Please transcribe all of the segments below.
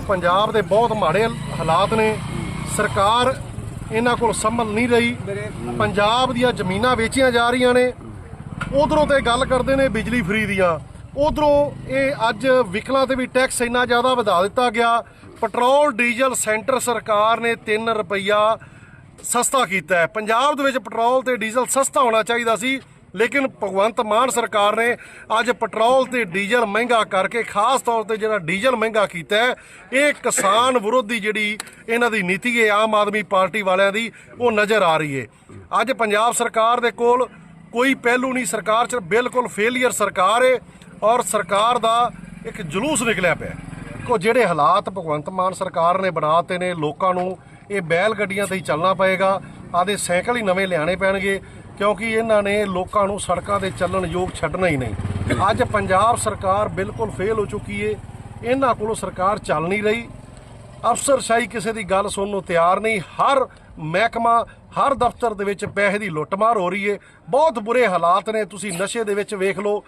ਪੰਜਾਬ ਦੇ ਬਹੁਤ ਮਾੜੇ ਹਾਲਾਤ ਨੇ। ਸਰਕਾਰ ਇਹਨਾਂ ਕੋਲ ਸੰਭਲ ਨਹੀਂ ਰਹੀ। ਪੰਜਾਬ ਦੀਆਂ ਜ਼ਮੀਨਾਂ ਵੇਚੀਆਂ ਜਾ ਰਹੀਆਂ ਨੇ। ਉਧਰੋਂ ਤੇ ਗੱਲ ਕਰਦੇ ਨੇ ਬਿਜਲੀ ਫਰੀ ਦੀਆਂ। ਉਧਰੋਂ ਇਹ ਅੱਜ ਵਿਕਲਾਂ ਤੇ ਵੀ ਟੈਕਸ ਇੰਨਾ ਜ਼ਿਆਦਾ ਵਧਾ ਦਿੱਤਾ ਗਿਆ। ਪੈਟਰੋਲ, ਡੀਜ਼ਲ ਸੈਂਟਰ ਸਰਕਾਰ ਨੇ 3 ਰੁਪਈਆ ਸਸਤਾ ਕੀਤਾ ਹੈ। ਪੰਜਾਬ ਦੇ ਵਿੱਚ ਪੈਟਰੋਲ ਤੇ ਡੀਜ਼ਲ ਸਸਤਾ ਹੋਣਾ ਚਾਹੀਦਾ ਸੀ। ਲੇਕਿਨ ਭਗਵੰਤ ਮਾਨ ਸਰਕਾਰ ਨੇ ਅੱਜ ਪੈਟਰੋਲ ਤੇ ਡੀਜ਼ਲ ਮਹਿੰਗਾ ਕਰਕੇ ਖਾਸ ਤੌਰ ਤੇ ਜਿਹੜਾ ਡੀਜ਼ਲ ਮਹਿੰਗਾ ਕੀਤਾ ਹੈ, ਇਹ ਕਿਸਾਨ ਵਿਰੋਧੀ ਜਿਹੜੀ ਇਹਨਾਂ ਦੀ ਨੀਤੀ ਹੈ, ਆਮ ਆਦਮੀ ਪਾਰਟੀ ਵਾਲਿਆਂ ਦੀ, ਉਹ ਨਜ਼ਰ ਆ ਰਹੀ ਹੈ। ਅੱਜ ਪੰਜਾਬ ਸਰਕਾਰ ਦੇ ਕੋਲ ਕੋਈ ਪਹਿਲੂ ਨਹੀਂ, ਸਰਕਾਰ ਚ ਬਿਲਕੁਲ ਫੇਲੀਅਰ ਸਰਕਾਰ ਹੈ ਔਰ ਸਰਕਾਰ ਦਾ ਇੱਕ ਜਲੂਸ ਨਿਕਲਿਆ ਪਿਆ ਕੋ ਜਿਹੜੇ ਹਾਲਾਤ ਭਗਵੰਤ ਮਾਨ ਸਰਕਾਰ ਨੇ ਬਣਾਤੇ ਨੇ, ਲੋਕਾਂ ਨੂੰ ਇਹ ਬੈਲ ਗੱਡੀਆਂ ਤੇ ਹੀ ਚੱਲਣਾ ਪਏਗਾ ਆਦੇ ਸਾਈਕਲ ਹੀ ਨਵੇਂ ਲਿਆਣੇ ਪੈਣਗੇ ਕਿਉਂਕਿ ਇਹਨਾਂ ਨੇ ਲੋਕਾਂ ਨੂੰ ਸੜਕਾਂ ਤੇ ਚੱਲਣ ਯੋਗ ਛੱਡਣਾ ਹੀ ਨਹੀਂ। ਅੱਜ ਪੰਜਾਬ ਸਰਕਾਰ ਬਿਲਕੁਲ ਫੇਲ ਹੋ ਚੁੱਕੀ ਏ। ਇਹਨਾਂ ਕੋਲੋਂ ਸਰਕਾਰ ਚੱਲ ਨਹੀਂ ਰਹੀ। ਅਫਸਰਸ਼ਾਹੀ ਕਿਸੇ ਦੀ ਗੱਲ ਸੁਣਨ ਨੂੰ ਤਿਆਰ ਨਹੀਂ। ਹਰ ਮਹਿਕਮਾ ਹਰ ਦਫ਼ਤਰ ਦੇ ਵਿੱਚ ਪੈਸੇ ਦੀ ਲੁੱਟਮਾਰ ਹੋ ਰਹੀ ਏ। ਬਹੁਤ ਬੁਰੇ ਹਾਲਾਤ ਨੇ। ਤੁਸੀਂ ਨਸ਼ੇ ਦੇ ਵਿੱਚ ਵੇਖ ਲਓ।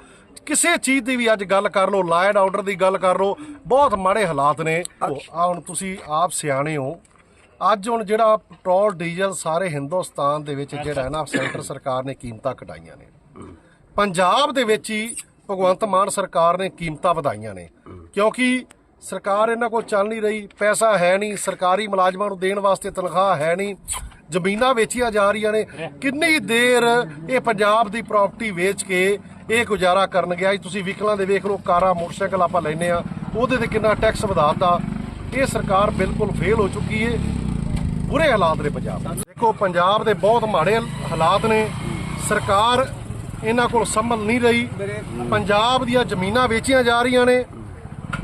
ਕਿਸੇ ਚੀਜ਼ ਦੀ ਵੀ ਅੱਜ ਗੱਲ ਕਰ ਲਓ। ਲਾਇਡ ਆਰਡਰ ਦੀ ਗੱਲ ਕਰ ਲਓ। ਬਹੁਤ ਮਾੜੇ ਹਾਲਾਤ ਨੇ। ਆ ਹੁਣ ਤੁਸੀਂ ਆਪ ਸਿਆਣੇ ਹੋ। ਅੱਜ ਹੁਣ ਜਿਹੜਾ ਪੈਟਰੋਲ, ਡੀਜ਼ਲ ਸਾਰੇ ਹਿੰਦੁਸਤਾਨ ਦੇ ਵਿੱਚ ਜਿਹੜਾ ਹੈ ਨਾ, ਸੈਂਟਰ ਸਰਕਾਰ ਨੇ ਕੀਮਤਾਂ ਘਟਾਈਆਂ ਨੇ। ਪੰਜਾਬ ਦੇ ਵਿੱਚ ਹੀ ਭਗਵੰਤ ਮਾਨ ਸਰਕਾਰ ਨੇ ਕੀਮਤਾਂ ਵਧਾਈਆਂ ਨੇ। ਕਿਉਂਕਿ ਸਰਕਾਰ ਇਹਨਾਂ ਕੋਲ ਚੱਲ ਨਹੀਂ ਰਹੀ, ਪੈਸਾ ਹੈ ਨਹੀਂ, ਸਰਕਾਰੀ ਮੁਲਾਜ਼ਮਾਂ ਨੂੰ ਦੇਣ ਵਾਸਤੇ ਤਨਖਾਹ ਹੈ ਨਹੀਂ, ਜ਼ਮੀਨਾਂ ਵੇਚੀਆਂ ਜਾ ਰਹੀਆਂ ਨੇ। ਕਿੰਨੀ ਦੇਰ ਇਹ ਪੰਜਾਬ ਦੀ ਪ੍ਰਾਪਰਟੀ ਵੇਚ ਕੇ ਇਹ ਗੁਜ਼ਾਰਾ ਕਰਨ ਗਿਆ ਜੀ? ਤੁਸੀਂ ਵਹੀਕਲਾਂ ਦੇ ਵੇਖ ਲਓ, ਕਾਰਾਂ, ਮੋਟਰਸਾਈਕਲ ਆਪਾਂ ਲੈਨੇ ਆ ਉਹਦੇ ਤੇ ਕਿੰਨਾ ਟੈਕਸ ਵਧਾਤਾ ਇਹ ਸਰਕਾਰ ਬਿਲਕੁਲ ਫੇਲ ਹੋ ਚੁੱਕੀ ਏ। ਬੁਰੇ ਹਾਲਾਤ ਨੇ ਪੰਜਾਬ ਦੇਖੋ, ਪੰਜਾਬ ਦੇ ਬਹੁਤ ਮਾੜੇ ਹਾਲਾਤ ਨੇ। ਸਰਕਾਰ ਇਹਨਾਂ ਕੋਲ ਸੰਭਲ ਨਹੀਂ ਰਹੀ। ਪੰਜਾਬ ਦੀਆਂ ਜ਼ਮੀਨਾਂ ਵੇਚੀਆਂ ਜਾ ਰਹੀਆਂ ਨੇ।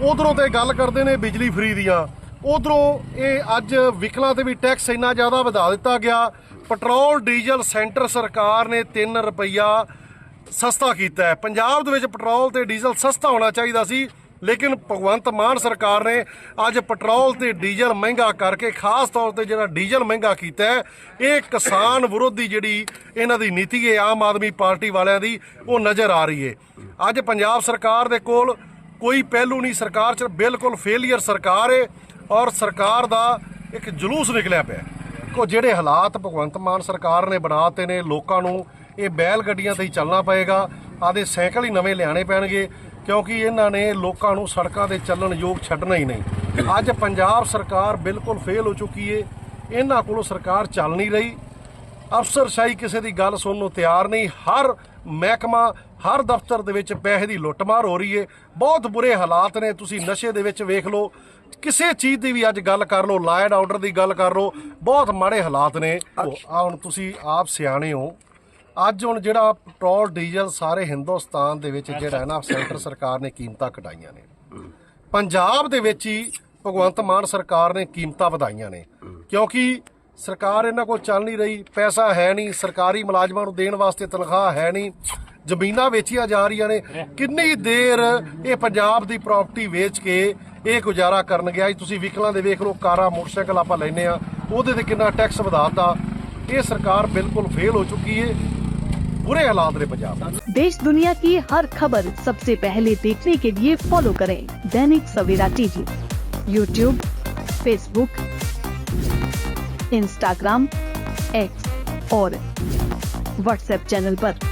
ਉਧਰੋਂ ਤੇ ਗੱਲ ਕਰਦੇ ਨੇ ਬਿਜਲੀ ਫਰੀ ਦੀਆਂ। ਉਧਰੋਂ ਇਹ ਅੱਜ ਵਿਕਲਾਂ ਤੇ ਵੀ ਟੈਕਸ ਇੰਨਾ ਜ਼ਿਆਦਾ ਵਧਾ ਦਿੱਤਾ ਗਿਆ। ਪੈਟਰੋਲ, ਡੀਜ਼ਲ ਸੈਂਟਰ ਸਰਕਾਰ ਨੇ 3 ਰੁਪਈਆ ਸਸਤਾ ਕੀਤਾ ਹੈ। ਪੰਜਾਬ ਦੇ ਵਿੱਚ ਪੈਟਰੋਲ ਤੇ ਡੀਜ਼ਲ ਸਸਤਾ ਹੋਣਾ ਚਾਹੀਦਾ ਸੀ। ਲੇਕਿਨ ਭਗਵੰਤ ਮਾਨ ਸਰਕਾਰ ਨੇ ਅੱਜ ਪੈਟਰੋਲ ਤੇ ਡੀਜ਼ਲ ਮਹਿੰਗਾ ਕਰਕੇ ਖਾਸ ਤੌਰ ਤੇ ਜਿਹੜਾ ਡੀਜ਼ਲ ਮਹਿੰਗਾ ਕੀਤਾ ਹੈ, ਇਹ ਕਿਸਾਨ ਵਿਰੋਧੀ ਜਿਹੜੀ ਇਹਨਾਂ ਦੀ ਨੀਤੀ ਹੈ, ਆਮ ਆਦਮੀ ਪਾਰਟੀ ਵਾਲਿਆਂ ਦੀ, ਉਹ ਨਜ਼ਰ ਆ ਰਹੀ ਹੈ। ਅੱਜ ਪੰਜਾਬ ਸਰਕਾਰ ਦੇ ਕੋਲ ਕੋਈ ਪਹਿਲੂ ਨਹੀਂ, ਸਰਕਾਰ ਚ ਬਿਲਕੁਲ ਫੇਲੀਅਰ ਸਰਕਾਰ ਹੈ ਔਰ ਸਰਕਾਰ ਦਾ ਇੱਕ ਜਲੂਸ ਨਿਕਲਿਆ ਪਿਆ ਕੋ ਜਿਹੜੇ ਹਾਲਾਤ ਭਗਵੰਤ ਮਾਨ ਸਰਕਾਰ ਨੇ ਬਣਾਤੇ ਨੇ, ਲੋਕਾਂ ਨੂੰ ਇਹ ਬੈਲ ਗੱਡੀਆਂ ਤੇ ਹੀ ਚੱਲਣਾ ਪਏਗਾ। ਆਦੇ ਸਾਈਕਲ ਹੀ ਨਵੇਂ ਲਿਆਣੇ ਪੈਣਗੇ ਕਿਉਂਕਿ ਇਹਨਾਂ ਨੇ ਲੋਕਾਂ ਨੂੰ ਸੜਕਾਂ ਤੇ ਚੱਲਣ ਯੋਗ ਛੱਡਣਾ ਹੀ ਨਹੀਂ। ਅੱਜ ਪੰਜਾਬ ਸਰਕਾਰ ਬਿਲਕੁਲ ਫੇਲ ਹੋ ਚੁੱਕੀ ਏ। ਇਹਨਾਂ ਕੋਲੋਂ ਸਰਕਾਰ ਚੱਲ ਨਹੀਂ ਰਹੀ। ਅਫਸਰਸ਼ਾਹੀ ਕਿਸੇ ਦੀ ਗੱਲ ਸੁਣਨ ਨੂੰ ਤਿਆਰ ਨਹੀਂ। ਹਰ ਮਹਿਕਮਾ ਹਰ ਦਫ਼ਤਰ ਦੇ ਵਿੱਚ ਪੈਸੇ ਦੀ ਲੁੱਟਮਾਰ ਹੋ ਰਹੀ ਏ। ਬਹੁਤ ਬੁਰੇ ਹਾਲਾਤ ਨੇ। ਤੁਸੀਂ ਨਸ਼ੇ ਦੇ ਵਿੱਚ ਵੇਖ ਲਓ। ਕਿਸੇ ਚੀਜ਼ ਦੀ ਵੀ ਅੱਜ ਗੱਲ ਕਰ ਲਓ। ਲਾਇਡ ਆਰਡਰ ਦੀ ਗੱਲ ਕਰ ਲਓ। ਬਹੁਤ ਮਾੜੇ ਹਾਲਾਤ ਨੇ। ਆ ਹੁਣ ਤੁਸੀਂ ਆਪ ਸਿਆਣੇ ਹੋ। ਅੱਜ ਹੁਣ ਜਿਹੜਾ ਪੈਟਰੋਲ, ਡੀਜ਼ਲ ਸਾਰੇ ਹਿੰਦੁਸਤਾਨ ਦੇ ਵਿੱਚ ਜਿਹੜਾ ਹੈ ਨਾ, ਸੈਂਟਰ ਸਰਕਾਰ ਨੇ ਕੀਮਤਾਂ ਘਟਾਈਆਂ ਨੇ। ਪੰਜਾਬ ਦੇ ਵਿੱਚ ਹੀ ਭਗਵੰਤ ਮਾਨ ਸਰਕਾਰ ਨੇ ਕੀਮਤਾਂ ਵਧਾਈਆਂ ਨੇ। ਕਿਉਂਕਿ ਸਰਕਾਰ ਇਹਨਾਂ ਕੋਲ ਚੱਲ ਨਹੀਂ ਰਹੀ, ਪੈਸਾ ਹੈ ਨਹੀਂ, ਸਰਕਾਰੀ ਮੁਲਾਜ਼ਮਾਂ ਨੂੰ ਦੇਣ ਵਾਸਤੇ ਤਨਖਾਹ ਹੈ ਨਹੀਂ, ਜ਼ਮੀਨਾਂ ਵੇਚੀਆਂ ਜਾ ਰਹੀਆਂ ਨੇ। ਕਿੰਨੀ ਦੇਰ ਇਹ ਪੰਜਾਬ ਦੀ ਪ੍ਰਾਪਰਟੀ ਵੇਚ ਕੇ ਇਹ ਗੁਜ਼ਾਰਾ ਕਰਨ ਗਿਆ ਜੀ? ਤੁਸੀਂ ਵਹੀਕਲਾਂ ਦੇ ਵੇਖ ਲਓ, ਕਾਰਾਂ, ਮੋਟਰਸਾਈਕਲ ਆਪਾਂ ਲੈਨੇ ਆ ਉਹਦੇ ਤੇ ਕਿੰਨਾ ਟੈਕਸ ਵਧਾਤਾ ਇਹ ਸਰਕਾਰ ਬਿਲਕੁਲ ਫੇਲ ਹੋ ਚੁੱਕੀ ਏ। बुरे हालात ने पंजाब। देश दुनिया की हर खबर सबसे पहले देखने के लिए फॉलो करें Dainik Savera TV. YouTube Facebook Instagram X और व्हाट्सएप चैनल आरोप